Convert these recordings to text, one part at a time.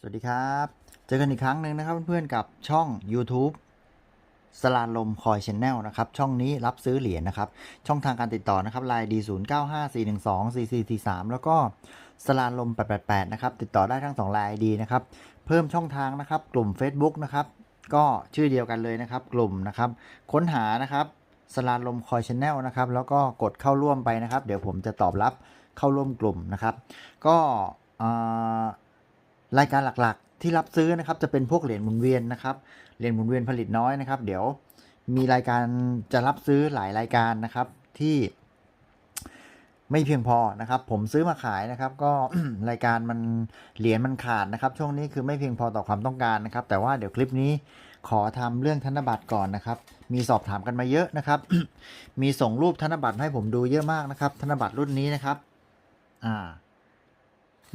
สวัสดีครับ เจอกันอีกครั้งหนึ่งนะครับเพื่อนๆกับช่อง YouTube สลาลมคอยชแนลนะครับ ช่องนี้รับซื้อเหรียญนะครับ ช่องทางการติดต่อนะครับไลน์ดี0 9 5 4 1 2 4 4 4 3แล้วก็สลาลม888นะครับ ติดต่อได้ทั้ง2ไลน์ดีนะครับ เพิ่มช่องทางนะครับ กลุ่ม Facebook นะครับ ก็ชื่อเดียวกันเลยนะครับ กลุ่มนะครับ ค้นหานะครับสลาลมคอยชแนลนะครับ แล้วก็กดเข้าร่วมไปนะครับ เดี๋ยวผมจะตอบรับเข้าร่วมกลุ่มนะครับ ก็อ่า รายการหลักๆ ที่รับซื้อนะครับจะเป็นพวกเหรียญหมุนเวียนนะครับเหรียญหมุนเวียนผลิตน้อยนะครับ เดี๋ยวมีรายการจะรับซื้อหลายรายการนะครับที่ไม่เพียงพอนะครับ ผมซื้อมาขายนะครับ ก็รายการมันเหรียญมันขาดนะครับ ช่วงนี้คือไม่เพียงพอต่อความต้องการนะครับ แต่ว่าเดี๋ยวคลิปนี้ขอทำเรื่องธนบัตรก่อนนะครับ มีสอบถามกันมาเยอะนะครับ มีส่งรูปธนบัตรให้ผมดูเยอะมากนะครับ ธนบัตรรุ่นนี้นะครับ อ่า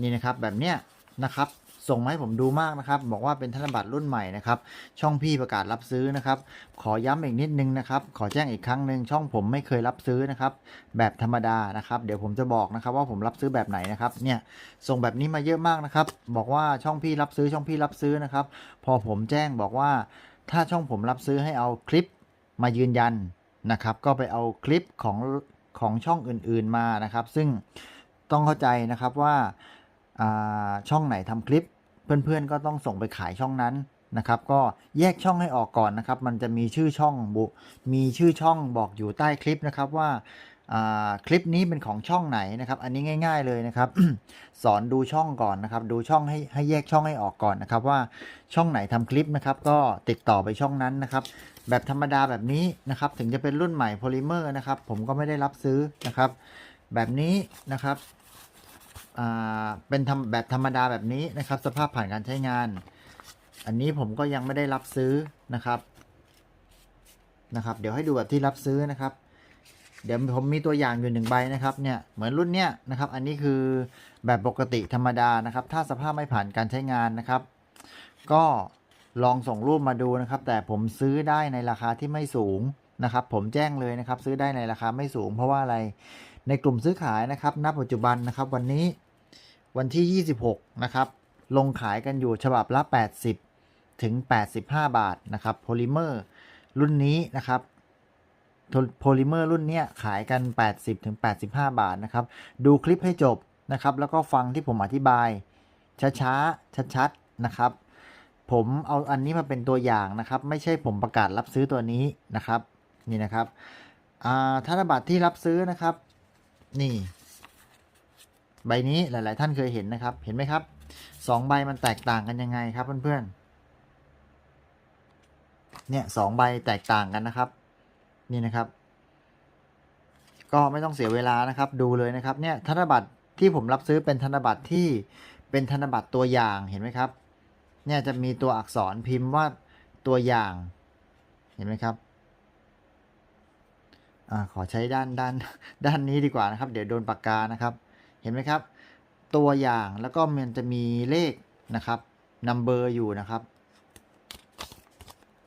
นี่นะครับแบบเนี้ยนะครับ ส่งมาให้ผมดูมากนะครับ บอกว่าเป็นธนบัตรรุ่นใหม่นะครับ ช่องพี่ประกาศรับซื้อนะครับ ขอย้ำอีกนิดนึงนะครับ ขอแจ้งอีกครั้งหนึ่งช่องผมไม่เคยรับซื้อนะครับ แบบธรรมดานะครับ เดี๋ยวผมจะบอกนะครับ ว่าผมรับซื้อแบบไหนนะครับ เนี่ยส่งแบบนี้มาเยอะมากนะครับ บอกว่าช่องพี่รับซื้อช่องพี่รับซื้อนะครับ พอผมแจ้งบอกว่า ถ้าช่องผมรับซื้อให้เอาคลิปมายืนยันนะครับ ก็ไปเอาคลิปของของช่องอื่นๆมานะครับ ซึ่งต้องเข้าใจนะครับว่าอ่า ช่องไหนทำคลิป เพื่อนๆก็ต้องส่งไปขายช่องนั้นนะครับ ก็แยกช่องให้ออกก่อนนะครับ มันจะมีชื่อช่องบุมีชื่อช่องบอกอยู่ใต้คลิปนะครับว่าคลิปนี้เป็นของช่องไหนนะครับ อันนี้ง่าย ๆเลยนะครับ สอนดูช่องก่อนนะครับ ดูช่องให้ให้แยกช่องให้ออกก่อนนะครับ ว่าช่องไหนทำคลิปนะครับ ก็ติดต่อไปช่องนั้นนะครับ แบบธรรมดาแบบนี้นะครับ ถึงจะเป็นรุ่นใหม่โพลิเมอร์นะครับ ผมก็ไม่ได้รับซื้อนะครับ แบบนี้นะครับ เป็นทำแบบธรรมดาแบบนี้นะครับ สภาพผ่านการใช้งาน อันนี้ผมก็ยังไม่ได้รับซื้อนะครับนะครับ เดี๋ยวให้ดูแบบที่รับซื้อนะครับ เดี๋ยวผมมีตัวอย่างอยู่หนึ่งใบนะครับเนี่ยเหมือนรุ่นเนี้ยนะครับ อันนี้คือแบบปกติธรรมดานะครับ ถ้าสภาพไม่ผ่านการใช้งานนะครับ ก็ลองส่งรูปมาดูนะครับ แต่ผมซื้อได้ในราคาที่ไม่สูงนะครับ ผมแจ้งเลยนะครับ ซื้อได้ในราคาไม่สูง เพราะว่าอะไรในกลุ่มซื้อขายนะครับ ณ ปัจจุบันนะครับ วันนี้ วันที่ 26 นะครับ ลงขายกันอยู่ฉบับละ 80 ถึง 85 บาทนะครับโพลิเมอร์รุ่นนี้นะครับโพลิเมอร์รุ่นเนี้ยขายกัน 80 ถึง 85 บาทนะครับ ดูคลิปให้จบนะครับ แล้วก็ฟังที่ผมอธิบาย ช้าๆ ชัดๆ นะครับ ผมเอาอันนี้มาเป็นตัวอย่างนะครับ ไม่ใช่ผมประกาศรับซื้อตัวนี้นะครับ นี่นะครับอ่าธนบัตรที่รับซื้อนะครับ นี่ ใบนี้หลาย ๆ ท่านเคยเห็นนะครับ เห็นไหมครับสองใบมันแตกต่างกันยังไงครับเพื่อนๆ เนี่ยสองใบแตกต่างกันนะครับ นี่นะครับ ก็ไม่ต้องเสียเวลานะครับ ดูเลยนะครับ เนี่ยธนบัตรที่ผมรับซื้อเป็นธนบัตรที่เป็นธนบัตรตัวอย่างเห็นไหมครับ เนี่ยจะมีตัวอักษรพิมพ์ว่าตัวอย่าง เห็นไหมครับอ่าขอใช้ด้านด้านด้านนี้ดีกว่านะครับ เดี๋ยวโดนปากกานะครับ เห็นไหมครับ ตัวอย่างแล้วก็มันจะมีเลขนะครับนัมเบอร์อยู่นะครับ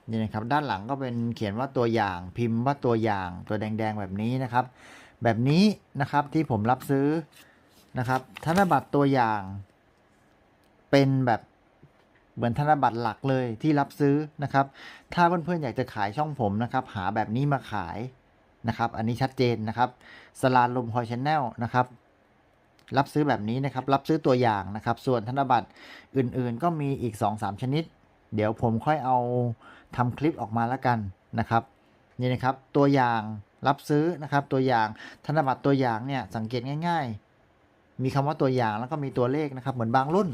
นี่นะครับด้านหลังก็เป็นเขียนว่าตัวอย่างพิมพ์ว่าตัวอย่างตัวแดงๆแบบนี้นะครับ แบบนี้นะครับที่ผมรับซื้อนะครับ ธนบัตรตัวอย่าง เป็นแบบเหมือนธนบัตรหลักเลยที่รับซื้อนะครับ ถ้าเพื่อนๆอยากจะขายช่องผมนะครับ หาแบบนี้มาขายนะครับ อันนี้ชัดเจนนะครับสลาลมคอยชแนลนะครับ รับซื้อแบบนี้นะครับ รับซื้อตัวอย่างนะครับ ส่วนธนบัตรอื่นๆ ก็มีอีก 2-3 ชนิด เดี๋ยวผมค่อยเอาทำคลิปออกมาแล้วกันนะครับนี่นะครับตัวอย่างรับซื้อนะครับ ตัวอย่างธนบัตรตัวอย่างเนี่ยสังเกตง่าย ๆ มีคำว่าตัวอย่างแล้วก็มีตัวเลขนะครับ เหมือนบางรุ่น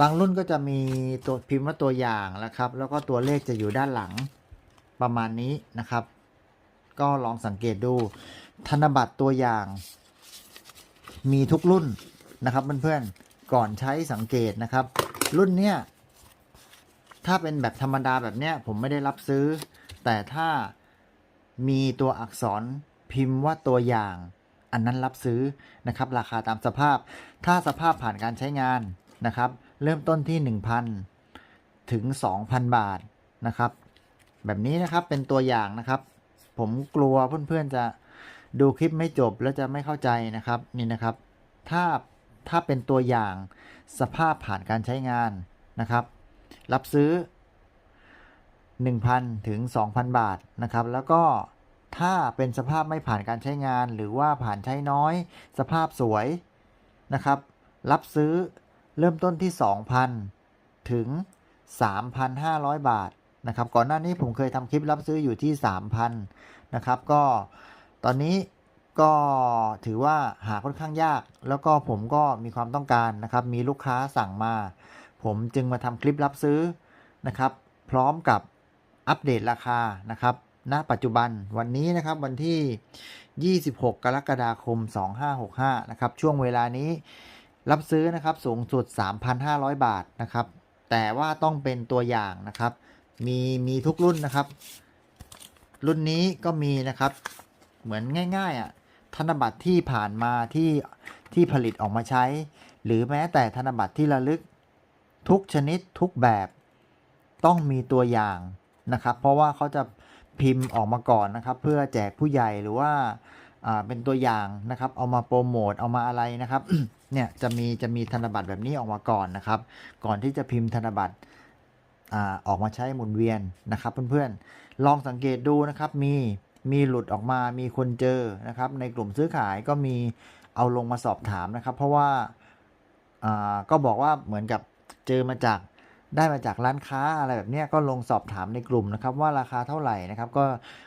บางรุ่นก็จะมีตัวพิมพ์ว่าตัวอย่างนะครับ แล้วก็ตัวเลขจะอยู่ด้านหลังประมาณนี้นะครับ ก็ลองสังเกตดู ธนบัตรตัวอย่าง มีทุกรุ่นนะครับเพื่อนๆก่อนใช้สังเกตนะครับ รุ่นเนี้ยถ้าเป็นแบบธรรมดาแบบเนี้ยผมไม่ได้รับซื้อ แต่ถ้ามีตัวอักษรพิมพ์ว่าตัวอย่าง อันนั้นรับซื้อนะครับ ราคาตามสภาพ ถ้าสภาพผ่านการใช้งานนะครับ เริ่มต้นที่ 1,000 ถึง 2,000 บาทนะครับ แบบนี้นะครับเป็นตัวอย่างนะครับ ผมกลัวเพื่อนๆจะ ดูคลิปไม่จบแล้วจะไม่เข้าใจนะครับนี่นะครับ ถ้าถ้าเป็นตัวอย่างสภาพผ่านการใช้งานนะครับ รับซื้อ 1,000 ถึง 2,000 บาทนะครับ แล้วก็ถ้าเป็นสภาพไม่ผ่านการใช้งาน หรือว่าผ่านใช้น้อย สภาพสวยนะครับ รับซื้อเริ่มต้นที่ 2,000 ถึง 3,500 บาทนะครับ ก่อนหน้านี้ผมเคยทำคลิปรับซื้ออยู่ที่ 3,000 นะครับ ก็ ตอนนี้ก็ถือว่าหาค่อนข้างยาก แล้วก็ผมก็มีความต้องการนะครับ มีลูกค้าสั่งมา ผมจึงมาทำคลิปรับซื้อนะครับ พร้อมกับอัปเดตราคานะครับ ณ ปัจจุบันวันนี้นะครับวันที่ 26 กรกฎาคม 2565 นะครับ ช่วงเวลานี้รับซื้อนะครับสูงสุด 3,500 บาทนะครับ แต่ว่าต้องเป็นตัวอย่างนะครับ มีมีทุกรุ่นนะครับ รุ่นนี้ก็มีนะครับ เหมือนง่าย ๆอะธนบัตรที่ผ่านมาที่ที่ผลิตออกมาใช้ หรือแม้แต่ธนบัตรที่ระลึก ทุกชนิดทุกแบบต้องมีตัวอย่างนะครับ เพราะว่าเขาจะพิมพ์ออกมาก่อนนะครับ เพื่อแจกผู้ใหญ่หรือว่าเป็นตัวอย่างนะครับ เอามาโปรโมทเอามาอะไรนะครับเนี่ยจะมีจะมีธนบัตรแบบนี้ออกมาก่อนนะครับ ก่อนที่จะพิมพ์ธนบัตรอออกมาใช้หมุนเวียนนะครับ เพื่อนๆลองสังเกตดูนะครับมี มีหลุดออกมามีคนเจอนะครับ ในกลุ่มซื้อขายก็มีเอาลงมาสอบถามนะครับ เพราะว่าก็บอกว่าเหมือนกับเจอมาจากได้มาจากร้านค้าอะไรแบบนี้ก็ลงสอบถามในกลุ่มนะครับ ว่าราคาเท่าไหร่นะครับ ก็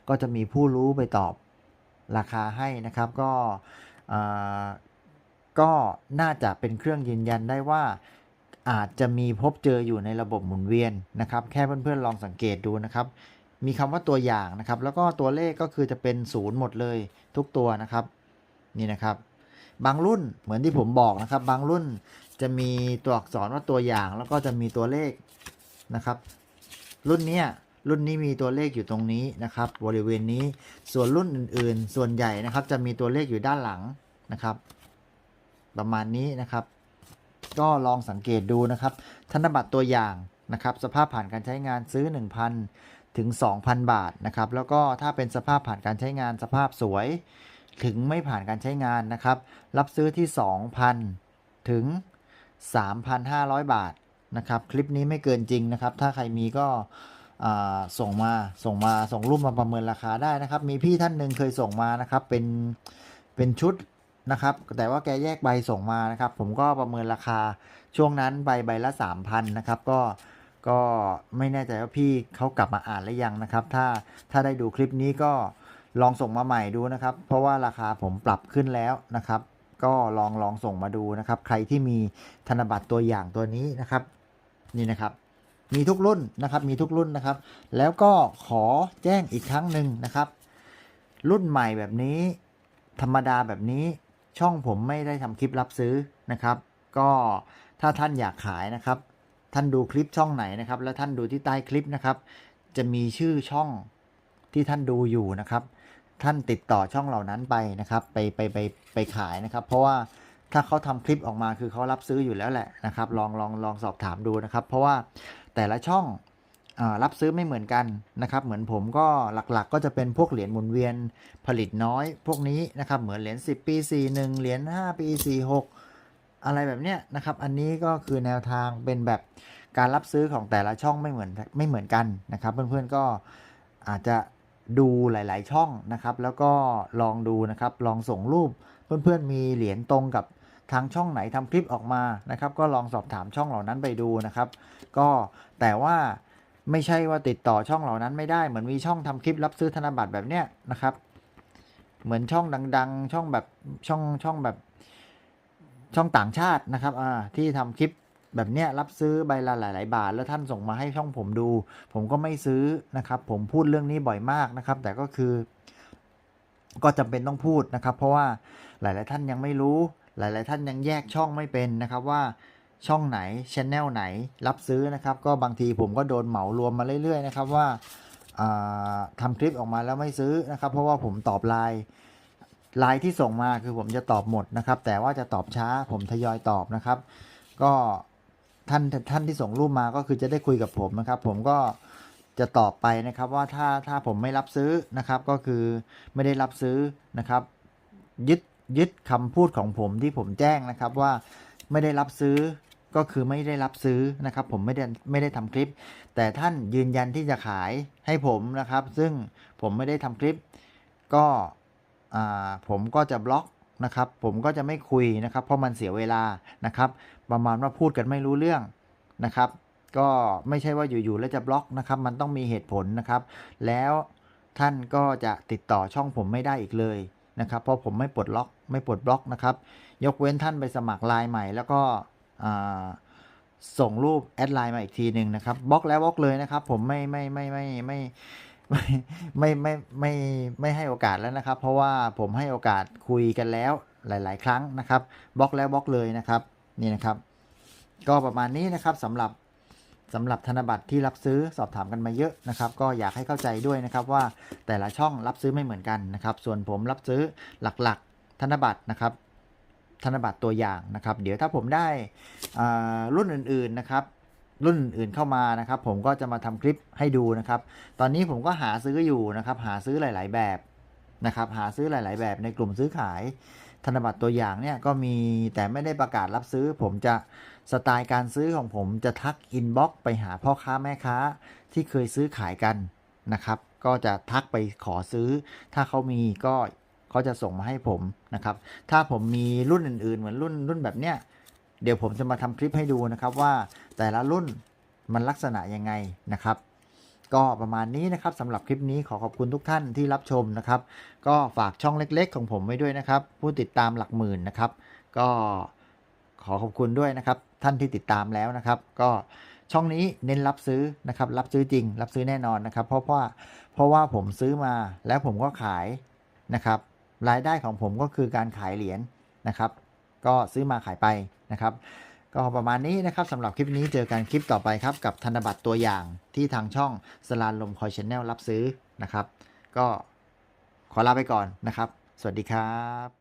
ก็จะมีผู้รู้ไปตอบราคาให้นะครับ ก็ก็น่าจะเป็นเครื่องยืนยันได้ว่าอาจจะมีพบเจออยู่ในระบบหมุนเวียนนะครับ แค่เพื่อนๆลองสังเกตดูนะครับ มีคำว่าตัวอย่างนะครับ แล้วก็ตัวเลขก็คือจะเป็นศูนย์หมดเลยทุกตัวนะครับ นี่นะครับ บางรุ่นเหมือนที่ผมบอกนะครับ บางรุ่นจะมีตัวอักษรว่าตัวอย่าง แล้วก็จะมีตัวเลขนะครับ รุ่นนี้รุ่นนี้มีตัวเลขอยู่ตรงนี้นะครับ บริเวณนี้ส่วนรุ่นอื่น ๆ ส่วนใหญ่นะครับ จะมีตัวเลขอยู่ด้านหลังนะครับ ประมาณนี้นะครับ ก็ลองสังเกตดูนะครับ ธนบัตรตัวอย่างนะครับ สภาพผ่านการใช้งานซื้อ 1,000 ถึง 2,000 บาทนะครับ แล้วก็ถ้าเป็นสภาพผ่านการใช้งานสภาพสวย ถึงไม่ผ่านการใช้งานนะครับ รับซื้อที่ 2,000 ถึง 3,500 บาทนะครับ คลิปนี้ไม่เกินจริงนะครับ ถ้าใครมีก็ส่งมาส่งมาส่งรูปมาประเมินราคาได้นะครับ มีพี่ท่านหนึ่งเคยส่งมานะครับเป็นเป็นชุดนะครับ แต่ว่าแกแยกใบส่งมานะครับ ผมก็ประเมินราคาช่วงนั้นใบใบละ 3,000นะครับก็ ก็ไม่แน่ใจว่าพี่เขากลับมาอ่านหรือยังนะครับ ถ้าถ้าได้ดูคลิปนี้ก็ลองส่งมาใหม่ดูนะครับ เพราะว่าราคาผมปรับขึ้นแล้วนะครับ ก็ลองลองส่งมาดูนะครับ ใครที่มีธนบัตรตัวอย่างตัวนี้นะครับ นี่นะครับมีทุกรุ่นนะครับมีทุกรุ่นนะครับ แล้วก็ขอแจ้งอีกครั้งหนึ่งนะครับ รุ่นใหม่แบบนี้ ธรรมดาแบบนี้ช่องผมไม่ได้ทำคลิปรับซื้อนะครับ ก็ถ้าท่านอยากขายนะครับ ท่านดูคลิปช่องไหนนะครับ แล้วท่านดูที่ใต้คลิปนะครับ จะมีชื่อช่องที่ท่านดูอยู่นะครับ ท่านติดต่อช่องเหล่านั้นไปนะครับ ไปไปไปไปขายนะครับ เพราะว่าถ้าเขาทำคลิปออกมาคือเขารับซื้ออยู่แล้วแหละนะครับ ลองลองลองสอบถามดูนะครับ เพราะว่าแต่ละช่องรับซื้อไม่เหมือนกันนะครับ เหมือนผมก็หลักๆก็จะเป็นพวกเหรียญหมุนเวียนผลิตน้อย พวกนี้นะครับ เหมือนเหรียญ10 ปี 41 เหรียญ5ปี 46 อะไรแบบเนี้ยนะครับ อันนี้ก็คือแนวทางเป็นแบบการรับซื้อของแต่ละช่องไม่เหมือนไม่เหมือนกันนะครับ เพื่อนๆก็อาจจะดูหลาย ๆ ช่องนะครับ แล้วก็ลองดูนะครับ ลองส่งรูปเพื่อนๆมีเหรียญตรงกับทางช่องไหนทำคลิปออกมานะครับ ก็ลองสอบถามช่องเหล่านั้นไปดูนะครับ ก็แต่ว่าไม่ใช่ว่าติดต่อช่องเหล่านั้นไม่ได้เหมือนมีช่องทำคลิปรับซื้อธนบัตรแบบเนี้ยนะครับ เหมือนช่องดัง ๆ ช่องแบบช่องช่องแบบ ช่องต่างชาตินะครับอ่าที่ทำคลิปแบบเนี้ยรับซื้อใบละหลาย ๆ บาท แล้วท่านส่งมาให้ช่องผมดู ผมก็ไม่ซื้อนะครับ ผมพูดเรื่องนี้บ่อยมากนะครับ แต่ก็คือ ก็จำเป็นต้องพูดนะครับ เพราะว่าหลาย ๆ ท่านยังไม่รู้ หลาย ๆ ท่านยังแยกช่องไม่เป็นนะครับว่าช่องไหนชแนลไหนรับซื้อนะครับ ก็บางทีผมก็โดนเหมารวมมาเรื่อย ๆ นะครับว่าอ่าทำคลิปออกมาแล้วไม่ซื้อนะครับ เพราะว่าผมตอบไลน์ ไลน์ที่ส่งมาคือผมจะตอบหมดนะครับ แต่ว่าจะตอบช้าผมทยอยตอบนะครับ ก็ท่านท่านที่ส่งรูปมาก็คือจะได้คุยกับผมนะครับ ผมก็จะตอบไปนะครับว่าถ้าถ้าผมไม่รับซื้อนะครับ ก็คือไม่ได้รับซื้อนะครับ ยึดยึดคำพูดของผมที่ผมแจ้งนะครับว่าไม่ได้รับซื้อก็คือไม่ได้รับซื้อนะครับ ผมไม่ได้ไม่ได้ทำคลิป แต่ท่านยืนยันที่จะขายให้ผมนะครับ ซึ่งผมไม่ได้ทำคลิป ก็ ผมก็จะบล็อกนะครับ ผมก็จะไม่คุยนะครับ เพราะมันเสียเวลานะครับ ประมาณว่าพูดกันไม่รู้เรื่องนะครับ ก็ไม่ใช่ว่าอยู่ๆแล้วจะบล็อกนะครับ มันต้องมีเหตุผลนะครับ แล้วท่านก็จะติดต่อช่องผมไม่ได้อีกเลยนะครับ เพราะผมไม่ปลดล็อก ไม่ปลดบล็อกนะครับ ยกเว้นท่านไปสมัครไลน์ใหม่ แล้วก็ส่งรูปแอดไลน์มาอีกทีหนึ่งนะครับบล็อกแล้วบล็อกเลยนะครับ ผมไม่ไม่ไม่ไม่ไม่ไม่ ไม่ไม่ไม่ไม่ให้โอกาสแล้วนะครับ เพราะว่าผมให้โอกาสคุยกันแล้วหลาย ๆ ครั้งนะครับบล็อกแล้วบล็อกเลยนะครับนี่นะครับ ก็ประมาณนี้นะครับสำหรับสำหรับธนบัตรที่รับซื้อสอบถามกันมาเยอะนะครับ ก็อยากให้เข้าใจด้วยนะครับว่าแต่ละช่องรับซื้อไม่เหมือนกันนะครับ ส่วนผมรับซื้อหลักๆ ธนบัตรนะครับ ธนบัตรตัวอย่างนะครับ เดี๋ยวถ้าผมได้รุ่นอื่นๆนะครับ รุ่นอื่นเข้ามานะครับ ผมก็จะมาทำคลิปให้ดูนะครับ ตอนนี้ผมก็หาซื้ออยู่นะครับ หาซื้อหลาย ๆ แบบนะครับ หาซื้อหลาย ๆ แบบในกลุ่มซื้อขายธนบัตรตัวอย่างเนี่ยก็มีแต่ไม่ได้ประกาศรับซื้อ ผมจะสไตล์การซื้อของผมจะทักอินบ็อกไปหาพ่อค้าแม่ค้าที่เคยซื้อขายกันนะครับ ก็จะทักไปขอซื้อ ถ้าเขามีก็เขาจะส่งมาให้ผมนะครับ ถ้าผมมีรุ่นอื่น ๆ เหมือนรุ่นรุ่นแบบเนี้ย เดี๋ยวผมจะมาทำคลิปให้ดูนะครับว่าแต่ละรุ่นมันลักษณะยังไงนะครับ ก็ประมาณนี้นะครับสำหรับคลิปนี้ขอขอบคุณทุกท่านที่รับชมนะครับ ก็ฝากช่องเล็กๆ ของผมไว้ด้วยนะครับ ผู้ติดตามหลักหมื่นนะครับ ก็ขอขอบคุณด้วยนะครับ ท่านที่ติดตามแล้วนะครับ ก็ช่องนี้เน้นรับซื้อนะครับ รับซื้อจริง รับซื้อแน่นอนนะครับ เพราะว่าเพราะว่าผมซื้อมาแล้วผมก็ขายนะครับ รายได้ของผมก็คือการขายเหรียญนะครับ ก็ซื้อมาขายไปนะครับก็ประมาณนี้นะครับสำหรับคลิปนี้เจอกันคลิปต่อไปครับ กับธนบัตรตัวอย่างที่ทางช่องสลานลมคอยชแนลรับซื้อนะครับ ก็ขอลาไปก่อนนะครับ สวัสดีครับ